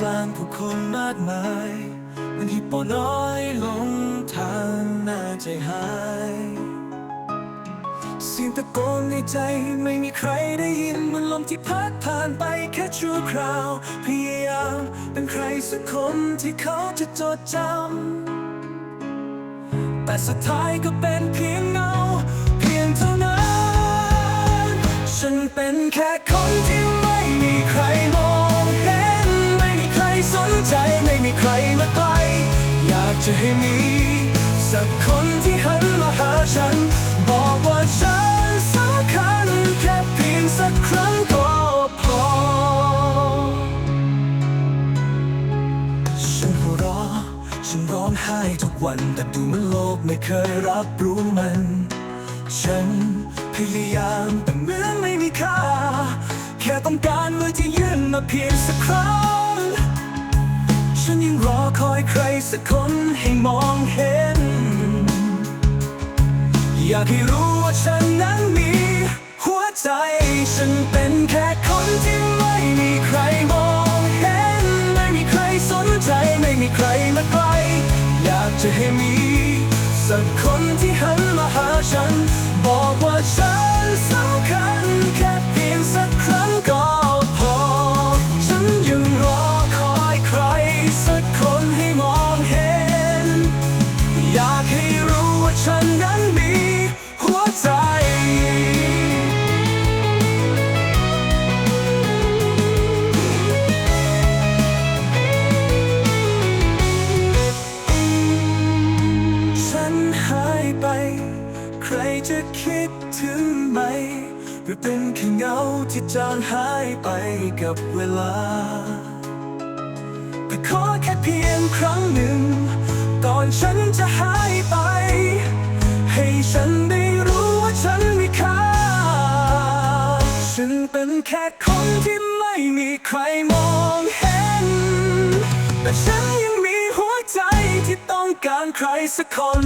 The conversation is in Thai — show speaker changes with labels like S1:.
S1: กลางผู้คนมากมายมันฮิปโปน้อยลงทางหน้าใจหายเสียงตะโกนในใจไม่มีใครได้ยินเหมันลมที่พัดผ่านไปแค่ชั่วคราว พยายามเป็นใครสักคนที่เขาจะจดจำแต่สุดท้ายก็เป็นเพียงเงา เพียงเท่านั้น ฉันเป็นแค่ รมาใกล อยากจะให้มี สักคนที่หันมาหาฉัน บอกว่าฉันสำคัญแค่เพียงสักครั้งก็พอ ฉันหัวเราะฉันร้องไห้ทุกวัน แต่ดูเหมันโลกไม่เคยรับรู้มัน ฉันพยายามแต่เหมือนไม่มีค่า แค่ต้องการมือที่ยื่นมาเพียงสักครั้ง ฉันยังรอคอยใครสักคนให้มองเห็น อยากให้รู้ว่าฉันนั้นมี หัวใจฉันเป็นแค่คนที่ไม่มีใครมองเห็น ไม่มีใครสนใจไม่มีใครมาใกล้อยากจะให้มีสักคน หรือเป็นแค่เงาที่จางหายไปกับเวลาก็ขอแค่เพียงครั้งหนึ่งก่อนฉันจะหายไป ให้ฉันได้รู้ว่าฉันมีค่า ฉันเป็นแค่คนที่ไม่มีใครมองเห็น แต่ฉันยังมีหัวใจที่ต้องการใครสักคน